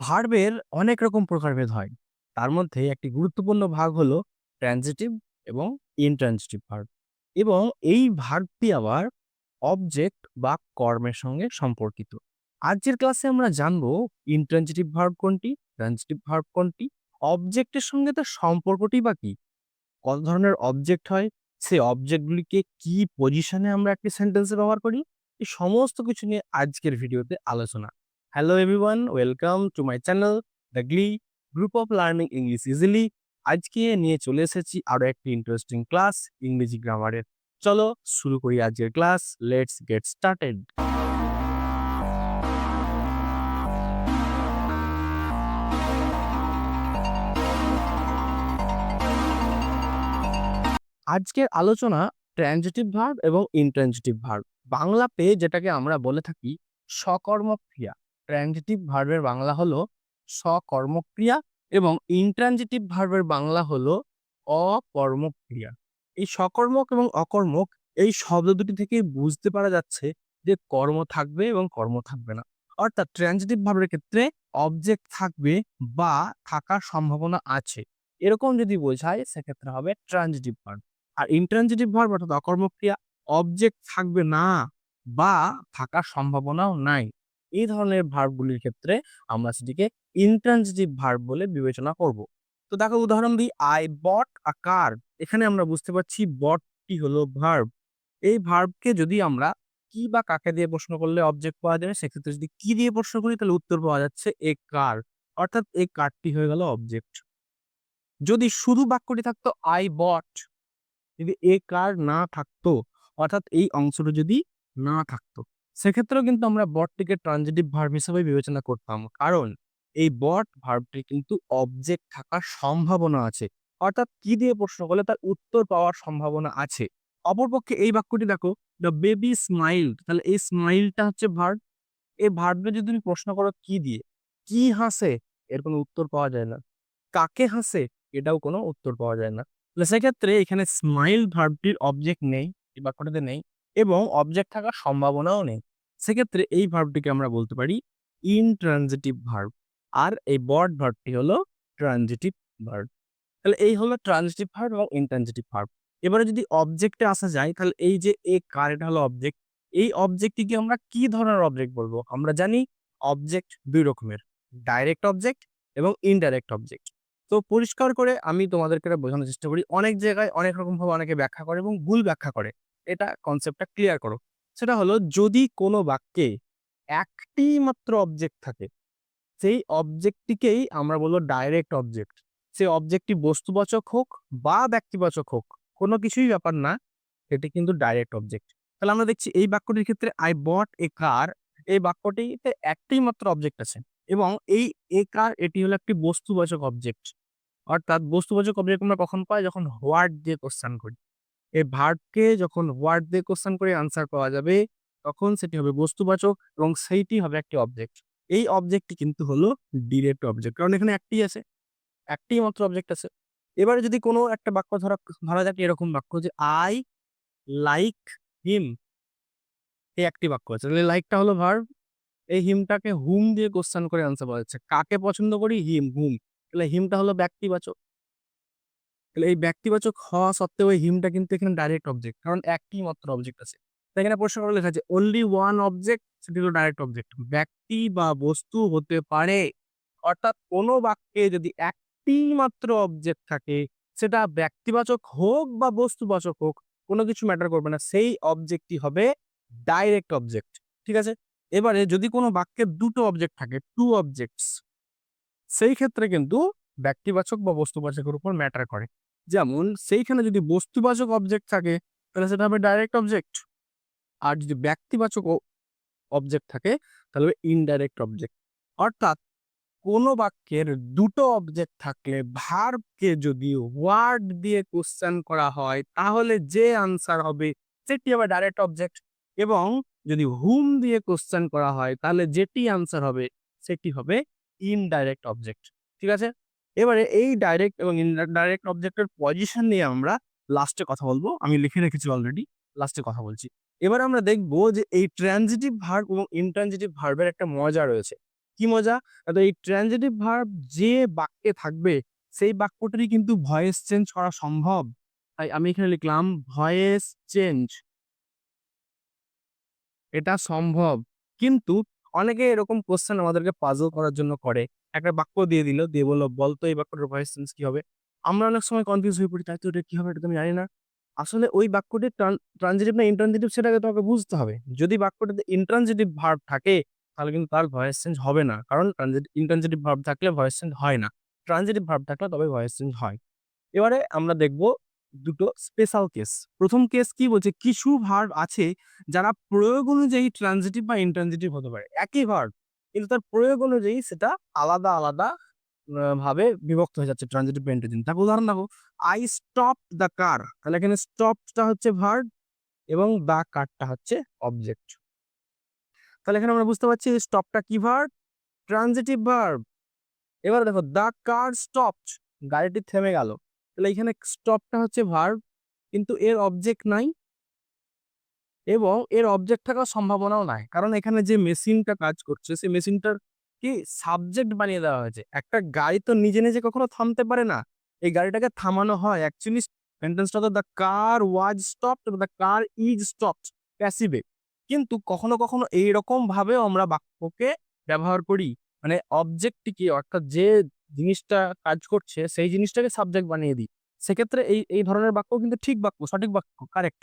ভার্বের অনেক রকম প্রকারভেদ হয়। তার মধ্যে একটি গুরুত্বপূর্ণ ভাগ হলো ট্রানজিটিভ এবং ইনট্রানজিটিভ ভার্ব এবং এই ভার্বটি আবার অবজেক্ট বা কর্মের সঙ্গে সম্পর্কিত। আজকের ক্লাসে আমরা জানব ইনট্রানজিটিভ ভার্ব কোনটি, ট্রানজিটিভ ভার্ব কোনটি, অবজেক্টের সঙ্গে তার সম্পর্কটি বা কি, কত ধরনের অবজেক্ট হয়, সেই অবজেক্টগুলিকে কি পজিশনে আমরা একটি সেন্টেন্সে ব্যবহার করি, এই সমস্ত কিছু নিয়ে আজকের ভিডিওতে আলোচনা। Hello everyone welcome to my channel the glee group of learning English easily আজকে নিয়ে চলে এসেছি আরও একটি ইন্টারেস্টিং ক্লাস ইংরেজি গ্রামারের চলো শুরু করি আজকের ক্লাস লেটস গেট স্টার্টেড আজকের আলোচনা ট্রানজিটিভ ভার্ব এবং ইনট্রানজিটিভ ভার্ব বাংলাতে যেটাকে আমরা বলে থাকি সকর্মক্রিয়া ট্রানজিটিভ ভার্বের বাংলা হলো সকর্মক্রিয়া এবং ইনট্রানজিটিভ ভার্বের বাংলা হলো অকর্মক্রিয়া। এই সকর্মক এবং অকর্মক এই শব্দ দুটি থেকে বুঝতে পারা যাচ্ছে যে কর্ম থাকবে এবং কর্ম থাকবে না। অর্থাৎ ট্রানজিটিভ ভার্বের ক্ষেত্রে অবজেক্ট থাকবে বা থাকার সম্ভাবনা আছে। এরকম যদি বোঝায় সেক্ষেত্রে হবে ট্রানজিটিভ ভার্ব। আর ইনট্রানজিটিভ ভার্ব অর্থাৎ অকর্মক্রিয়া অবজেক্ট থাকবে না বা থাকার সম্ভাবনাও নাই। এই ধরনের ভার্বগুলির ক্ষেত্রে আমরা সেটিকে ইনট্রানজিটিভ ভার্ব বলে বিবেচনা করব। তো দেখো উদাহরণ দিই আই বট আ কার এখানে আমরা বুঝতে পারছি বটটি হলো ভার্ব এই ভার্বকে যদি আমরা কি বা কাকে দিয়ে প্রশ্ন করলে অবজেক্ট পাওয়া যাবে, সেক্ষেত্রে যদি কি দিয়ে প্রশ্ন করি, তাহলে উত্তর পাওয়া যাচ্ছে এ কার অর্থাৎ এই কারটি হয়ে গেল অবজেক্ট যদি শুধু বাক্যটি থাকতো আই বট যদি এ কার না থাকতো, অর্থাৎ এই অংশটা যদি না থাকতো সেক্ষেত্রেও কিন্তু আমরা বটটিকে ট্রানজিটিভ ভার্ব হিসেবে বিবেচনা করতাম। কারণ এই বট ভার্বটি কিন্তু অবজেক্ট থাকার সম্ভাবনা আছে। অর্থাৎ কি দিয়ে প্রশ্ন করলে তার উত্তর পাওয়ার সম্ভাবনা আছে? অপরপক্ষে এই বাক্যটি দেখো দ্য বেবি স্মাইল তাহলে এই স্মাইলটা হচ্ছে ভার্ব এই ভার্বে যদি তুমি প্রশ্ন করো, কি দিয়ে? কি হাসে? এর কোনো উত্তর পাওয়া যায় না। কাকে হাসে? এটাও কোনো উত্তর পাওয়া যায় না। তাহলে সেক্ষেত্রে এখানে স্মাইল ভার্বটির অবজেক্ট নেই, এই বাক্যটিতে নেই, এবং অবজেক্ট থাকার সম্ভাবনাও নেই। সেক্ষেত্রে এই ভার্বটিকে আমরা বলতে পারি ইনট্রানজিটিভ ভার্ব আর এই বড ভার্বটি হলো ট্রানজিটিভ ভার্ব তাহলে এই হলো ট্রানজিটিভ ভার্ব এবং ইনট্রানজিটিভ ভার্ব এবারে যদি অবজেক্টে আসা যায়, তাহলে এই যে এ কার, এটা হলো অবজেক্ট এই অবজেক্টটিকে আমরা কি ধরনের অবজেক্ট বলব? আমরা জানি অবজেক্ট দুই রকমের ডাইরেক্ট অবজেক্ট এবং ইনডাইরেক্ট অবজেক্ট তো পরিষ্কার করে আমি তোমাদেরকে বোঝানোর চেষ্টা করি। অনেক জায়গায় অনেক রকম ভাবে অনেকে ব্যাখ্যা করে এবং ভুল ব্যাখ্যা করে। এটা কনসেপ্টটা ক্লিয়ার করো। সেটা হলো যদি কোনো বাক্যে একটি মাত্র অবজেক্ট থাকে, সেই অবজেক্টটিকেই আমরা বলব ডাইরেক্ট অবজেক্ট সেই অবজেক্টটি বস্তুবাচক হোক বা ব্যক্তিবাচক হোক, কোনো কিছুই ব্যাপার না এটি কিন্তু ডাইরেক্ট অবজেক্ট তাহলে আমরা দেখছি এই বাক্যটির ক্ষেত্রে আই বট এ কার এই বাক্যটিতে একটি মাত্র অবজেক্ট আছে এবং এই এ কার এটি হলো একটি বস্তুবাচক অবজেক্ট অর্থাৎ বস্তুবাচক অবজেক্ট আমরা কখন পাই? যখন হোয়াট দিয়ে কোশ্চান করি। এই ভার্বকে যখন ওয়ার্ড দিয়ে কোশ্চেন করে আনসার পাওয়া যাবে, তখন সেটি হবে বস্তুবাচক এবং সেইটি হবে একটি অবজেক্ট। এই অবজেক্টটি কিন্তু হলো ডিরেক্ট অবজেক্ট, কারণ এখানে একটি আছে, একটি মাত্র অবজেক্ট আছে। এবারে যদি কোনো একটা বাক্য ধরা ধরা যাক এরকম বাক্য যে, আই লাইক হিম এই একটি বাক্য আছে। তাহলে লাইকটা হলো ভার্ব, এই হিমটাকে হুম দিয়ে কোশ্চেন করে আনসার পাওয়া যাচ্ছে। কাকে পছন্দ করি? হিম, হুম। তাহলে হিমটা হলো ব্যক্তিবাচক। তাহলে এই ব্যক্তিবাচক হওয়া সত্ত্বেও এই হিমটা কিন্তু এখানে ডাইরেক্ট অবজেক্ট কারণ একটি মাত্র অবজেক্ট আছে। তাই এখানে প্রশ্ন করে লেখা আছে অনলি ওয়ান অবজেক্ট সেটি হলো ডাইরেক্ট অবজেক্ট ব্যক্তি বা বস্তু হতে পারে, অর্থাৎ কোনো বাক্যে যদি একটি মাত্র অবজেক্ট থাকে, সেটা ব্যক্তিবাচক হোক বা বস্তুবাচক হোক, কোনো কিছু ম্যাটার করবে না। সেই অবজেক্টই হবে ডাইরেক্ট অবজেক্ট ঠিক আছে? এবারে যদি কোনো বাক্যে দুটো অবজেক্ট থাকে টু অবজেক্টস সেই ক্ষেত্রে কিন্তু ব্যক্তিবাচক বা বস্তুবাচকের উপর ম্যাটার করে। যেমন সেইখানে যদি বস্তুবাচক অবজেক্ট থাকে, তাহলে সেটা হবে ডাইরেক্ট অবজেক্ট আর যদি ব্যক্তিবাচক অবজেক্ট থাকে, তাহলে হবে ইনডাইরেক্ট অবজেক্ট অর্থাৎ কোনো বাক্যের দুটো অবজেক্ট থাকলে ভার্বকে যদি ওয়ার্ড দিয়ে কোশ্চেন করা হয়, তাহলে যে আনসার হবে, সেটি হবে ডাইরেক্ট অবজেক্ট এবং যদি হুম দিয়ে কোশ্চেন করা হয়, তাহলে যেটি আনসার হবে, সেটি হবে ইনডাইরেক্ট অবজেক্ট ঠিক আছে? এবারে এই ডাইরেক্ট এবং ইনডাইরেক্ট অবজেক্টের পজিশন নিয়ে আমরা লাস্টে কথা বলব। আমি লিখে রেখেছি অলরেডি লাস্টে কথা বলছি। এবার আমরা দেখব যে এই ট্রানজিটিভ ভার্ব এবং ইনট্রানজিটিভ ভার্বের একটা মজা রয়েছে। কি মজা? তো এই ট্রানজিটিভ ভার্ব যে বাক্যে থাকবে, সেই বাক্যটারই কিন্তু ভয়েস চেঞ্জ করা সম্ভব। তাই আমি এখানে লিখলাম ভয়েস চেঞ্জ এটা সম্ভব। কিন্তু অনেকে এরকম কোশ্চেন আমাদেরকে পাজল করার জন্য করে। একটা বাক্য দিয়ে দিল, দিয়ে বলল বলতো এই বাক্যটার ভয়েস চেঞ্জ কি হবে? আমরা অনেক সময় কনফিউজ হয়ে পড়ি তাই তো এটা কি হবে? এটা তো আমি জানি না। আসলে ওই বাক্যটি ট্রানজিটিভ না ইন্ট্রানজিটিভ সেটাকে তোমাকে বুঝতে হবে। যদি বাক্যটাতে ইন্ট্রানজিটিভ ভার্ব থাকে, তাহলে কিন্তু তার ভয়েস চেঞ্জ হবে না। কারণ ইন্ট্রানজিটিভ ভার্ব থাকলে ভয়েস চেঞ্জ হয় না। ট্রানজিটিভ ভার্ব থাকলে তবে ভয়েস চেঞ্জ হয়। এবারে আমরা দেখব দুটো স্পেশাল কেস প্রথম কেস কি বলছে? কিছু ভার্ব আছে যারা প্রয়োগ অনুযায়ী ট্রানজিটিভ বা ইন্ট্রানজিটিভ হতে পারে। একই ভার্ব কিন্তু তার প্রয়োগ অনুযায়ী সেটা আলাদা আলাদা ভাবে বিভক্ত হয়ে যাচ্ছে ট্রানজিটিভ বা ইন্ট্রানজিটিভ তাকে উদাহরণ দেখো আই স্টপ দ্য কার তাহলে এখানে স্টপটা হচ্ছে ভার্ব এবং দ্য কারটা হচ্ছে অবজেক্ট তাহলে এখানে আমরা বুঝতে পারছি স্টপটা কি ভার্ব ট্রানজিটিভ ভার্ব এবার দেখো দ্য কার স্টপড গাড়িটি থেমে গেল। তাহলে এখানে স্টপটা হচ্ছে ভার্ব কিন্তু এর অবজেক্ট নাই এবং এর অবজেক্ট থাকার সম্ভাবনাও নাই। কারণ এখানে যে মেশিনটা কাজ করছে, সেই মেশিনটার কি সাবজেক্ট বানিয়ে দেওয়া হয়েছে। একটা গাড়ি তো নিজে নিজে কখনো থামতে পারে না। এই গাড়িটাকে থামানো হয় অ্যাকচুয়ালি সেন্টেন্সটা তো the car was stopped the car is stopped প্যাসিভে কিন্তু কখনো কখনো এইরকম ভাবেও আমরা বাক্যকে ব্যবহার করি। মানে অবজেক্টটিকে অর্থাৎ যে জিনিসটা কাজ করছে, সেই জিনিসটাকে সাবজেক্ট বানিয়ে দিই। সেক্ষেত্রে এই এই ধরনের বাক্য কিন্তু ঠিক বাক্য, সঠিক বাক্য কারেক্ট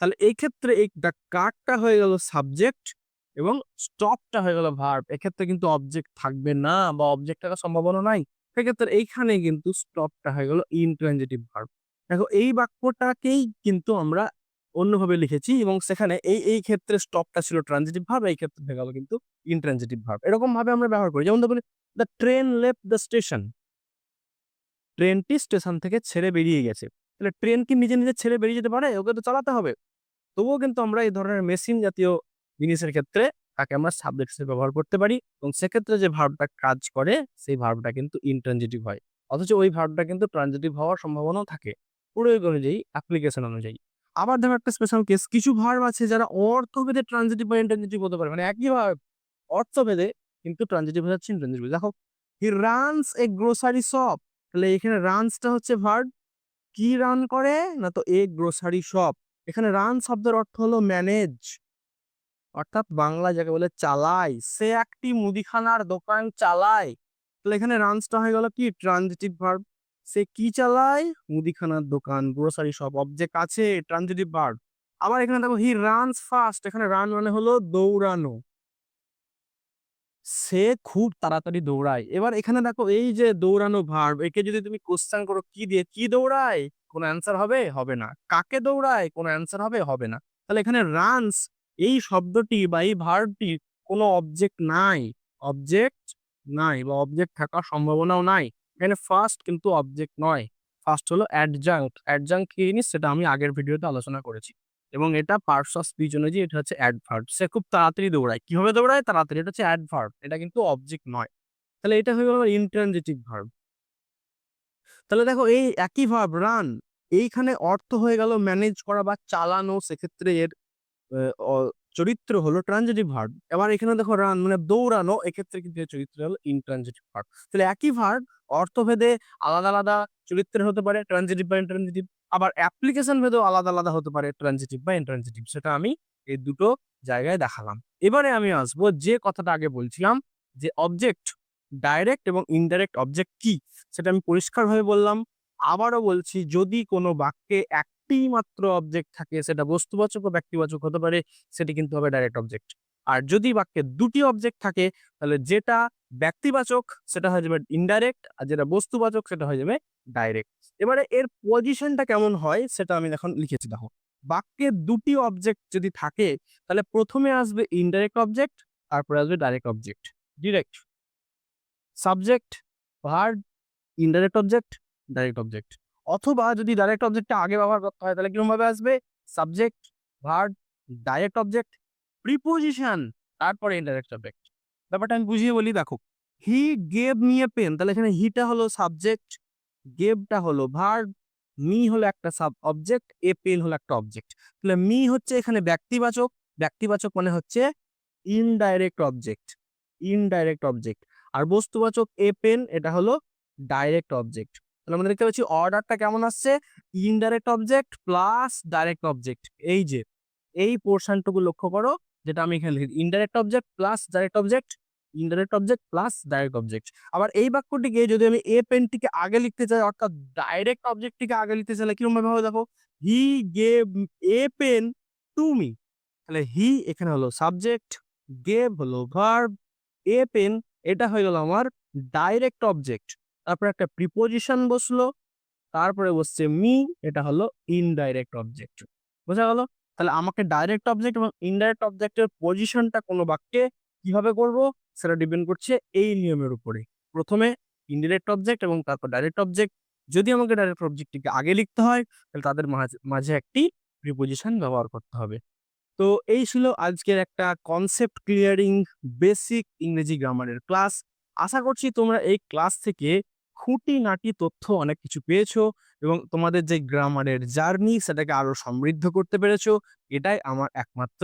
তাহলে এই ক্ষেত্রে এই কারটা হয়ে গেল সাবজেক্ট এবং স্টপটা হয়ে গেল ভার্ব এক্ষেত্রে কিন্তু অবজেক্ট থাকবে না বা অবজেক্ট থাকার সম্ভাবনা নাই। সেক্ষেত্রে এইখানে কিন্তু স্টপটা হয়ে গেল ইনট্রানজিটিভ ভার্ব দেখো, এই বাক্যটাকেই কিন্তু আমরা অন্যভাবে লিখেছি এবং সেখানে এই এই ক্ষেত্রে স্টপটা ছিল ট্রানজিটিভ ভার্ব এই ক্ষেত্রে হয়ে গেল কিন্তু ইনট্রানজিটিভ ভার্ব এরকম ভাবে আমরা ব্যবহার করি। যেমন বলি the train left the station ট্রেনটি স্টেশন থেকে ছেড়ে বেরিয়ে গেছে। তাহলে ট্রেন কি নিজে নিজে ছেড়ে বেরিয়ে যেতে পারে? ওকে তো চালাতে হবে। তবুও কিন্তু আমরা এই ধরনের মেশিন জাতীয় জিনিসের ক্ষেত্রে তাকে আমরা সাবজেক্ট হিসেবে ব্যবহার করতে পারি এবং সেক্ষেত্রে যে ভার্বটা কাজ করে, সেই ভার্বটা কিন্তু ইনট্রানজিটিভ হয়। অথচ ওই ভার্বটা কিন্তু ট্রানজিটিভ হওয়ার সম্ভাবনাও থাকে। প্রয়োগ অনুযায়ী অ্যাপ্লিকেশন অনুযায়ী। আবার ধরো একটা স্পেশাল কেস কিছু ভার্ব আছে যারা অর্থভেদে ট্রানজিটিভ বা ইন্ট্রানজিটিভ হতে পারে। মানে একই অর্থভেদে কিন্তু ট্রানজিটিভ হচ্ছে ইন্ট্রানজিটিভ দেখো he runs a grocery shop তাহলে এখানে রানসটা হচ্ছে ভার্ব কি রান করে? না তো এ গ্রোসারি শপ এখানে রান শব্দের অর্থ হলো ম্যানেজ অর্থাৎ বাংলা যাকে বলে চালায়। সে একটি মুদিখানার দোকান চালায়। তাহলে এখানে রানসটা হয়ে গেল কি? ট্রানজিটিভ ভার্ব সে কি চালায়? মুদিখানার দোকান গ্রোসারি শপ অবজেক্ট আছে, ট্রানজিটিভ ভার্ব আবার এখানে দেখো হি রানস ফাস্ট এখানে রান মানে হলো দৌড়ানো। সে খুব তাড়াতাড়ি দৌড়ায়। এবার এখানে দেখো এই যে দৌড়ানো ভার্ব একে যদি তুমি কোশ্চেন করো, কি দিয়ে, কি দৌড়ায়? কোনো অ্যান্সার হবে? হবে না। কাকে দৌড়ায়? কোনো অ্যান্সার হবে? হবে না। তাহলে এখানে রানস এই শব্দটি বা এই ভার্বটি কোনো অবজেক্ট নাই। অবজেক্ট নাই বা অবজেক্ট থাকার সম্ভাবনাও নাই। এখানে ফার্স্ট কিন্তু অবজেক্ট নয়। ফার্স্ট হলো অ্যাডজাঙ্ক্ট অ্যাডজাঙ্ক্ট কি জিনিস? সেটা আমি আগের ভিডিওতে আলোচনা করেছি। এবং এটা পার্টস অফ স্পিচ অনুযায়ী এটা হচ্ছে অ্যাডভার্ট সে খুব তাড়াতাড়ি দৌড়ায়। কীভাবে দৌড়ায়? তাড়াতাড়ি। এটা হচ্ছে অ্যাডভার্ট এটা কিন্তু অবজেক্ট নয়। তাহলে এটা হয়ে গেল ইন্ট্রানজিটিভ ভার্ব তাহলে দেখো, এই একই ভার্ব রান এইখানে অর্থ হয়ে গেল ম্যানেজ করা বা চালানো, সেক্ষেত্রে এর চরিত্র হলো ট্রানজিটিভ ভার্ব এবার এখানে দেখো রান মানে দৌড়ানো, এক্ষেত্রে কিন্তু চরিত্র হলো ইনট্রানজিটিভ ভার্ব তাহলে একই ভার্ব অর্থভেদে আলাদা আলাদা চরিত্রের হতে পারে ট্রানজিটিভ বা ইন্ট্রানজিটিভ আবার অ্যাপ্লিকেশন ভেদেও আলাদা আলাদা হতে পারে ট্রানজিটিভ বা ইন্ট্রানজিটিভ সেটা আমি এই দুটো জায়গায় দেখালাম। এবারে আমি আসব যে কথাটা আগে বলছিলাম, যে অবজেক্ট ডাইরেক্ট এবং ইনডাইরেক্ট অবজেক্ট কি? সেটা আমি পরিষ্কারভাবে বললাম। আবারও বলছি, যদি কোনো বাক্যে একটি মাত্র অবজেক্ট থাকে, সেটা বস্তুবাচক ব্যক্তিবাচক হতে পারে, সেটি কিন্তু হবে ডাইরেক্ট অবজেক্ট আর যদি বাক্যে দুটি অবজেক্ট থাকে, তাহলে যেটা ব্যক্তিবাচক, সেটা হয়ে যাবে ইনডাইরেক্ট আর যেটা বস্তুবাচক, সেটা হয়ে যাবে ডাইরেক্ট এবারে এর পজিশনটা কেমন হয়, সেটা আমি এখন লিখেছি, দেখো। বাক্যে দুটি অবজেক্ট যদি থাকে, তাহলে প্রথমে আসবে ইনডাইরেক্ট অবজেক্ট তারপরে আসবে direct object direct subject verb indirect object direct object অথবা যদি ডাইরেক্ট অবজেক্টটা আগে ব্যবহার করতে হয়, তাহলে কীরকম ভাবে আসবে? Subject verb direct object preposition তারপরে ইনডাইরেক্ট অবজেক্ট ব্যাপারটা আমি বুঝিয়ে বলি, দেখো he gave me a pen তাহলে এখানে হিটা হলো সাবজেক্ট গেভটা হলো ভার্ব মি হলো একটা সাব অবজেক্ট এ পেন হলো একটা অবজেক্ট তাহলে মি হচ্ছে এখানে ব্যক্তিবাচক ব্যক্তিবাচক মানে হচ্ছে ইনডাইরেক্ট অবজেক্ট ইনডাইরেক্ট অবজেক্ট আর বস্তুবাচক এ পেন এটা হলো ডাইরেক্ট অবজেক্ট তাহলে আমরা দেখতে পাচ্ছি অর্ডারটা কেমন আসছে? Indirect object plus direct object এই যে, এই পোর্শনটুকু লক্ষ্য করো, যেটা আমি এখানে লিখি indirect object plus direct object indirect object plus direct object আবার এই বাক্যটিকে যদি আমি এ পেনটিকে আগে লিখতে চাই, অর্থাৎ ডাইরেক্ট অবজেক্টটিকে আগে লিখতে চাইলে কীরকম ভাবে দেখো? He gave a pen to me তাহলে হি এখানে হলো সাবজেক্ট গেভ হলো ভার্ব এ পেন এটা হয়ে গেল আমার ডাইরেক্ট অবজেক্ট তারপর একটা প্রিপোজিশন বসল, তারপরে বসছে মি এটা হলো ইনডাইরেক্ট অবজেক্ট বোঝা গেল? তাহলে আমাকে ডাইরেক্ট অবজেক্ট এবং ইনডাইরেক্ট অবজেক্টের পজিশনটা কোনো বাক্যে কীভাবে করব? সেটা ডিপেন্ড করছে এই নিয়মের উপরে। প্রথমে ইনডিরেক্ট অবজেক্ট এবং তারপর ডাইরেক্ট অবজেক্ট যদি আমাকে ডাইরেক্ট অবজেক্টটিকে আগে লিখতে হয়, তাহলে তাদের মাঝে একটি প্রিপোজিশন ব্যবহার করতে হবে। তো এই ছিল আজকের একটা কনসেপ্ট ক্লিয়ারিং বেসিক ইংরেজি গ্রামারের ক্লাস আশা করছি তোমরা এই ক্লাস থেকে খুঁটিনাটি তথ্য অনেক কিছু পেয়েছ এবং তোমাদের যে গ্রামারের জার্নি সেটাকে আরও সমৃদ্ধ করতে পেরেছ, এটাই আমার একমাত্র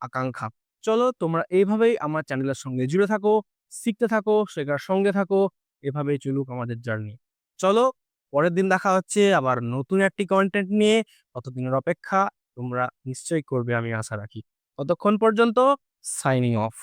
আকাঙ্ক্ষা। চলো তোমরা এইভাবেই আমার চ্যানেলের সঙ্গে জুড়ে থাকো, শিখতে থাকো, শেখার সঙ্গে থাকো, এভাবেই চলুক আমাদের জার্নি। চলো পরের দিন দেখা হচ্ছে আবার নতুন একটি কন্টেন্ট নিয়ে, ততদিনের অপেক্ষা তোমরা নিশ্চয়ই করবে আমি আশা রাখি। ততক্ষণ পর্যন্ত সাইনিং অফ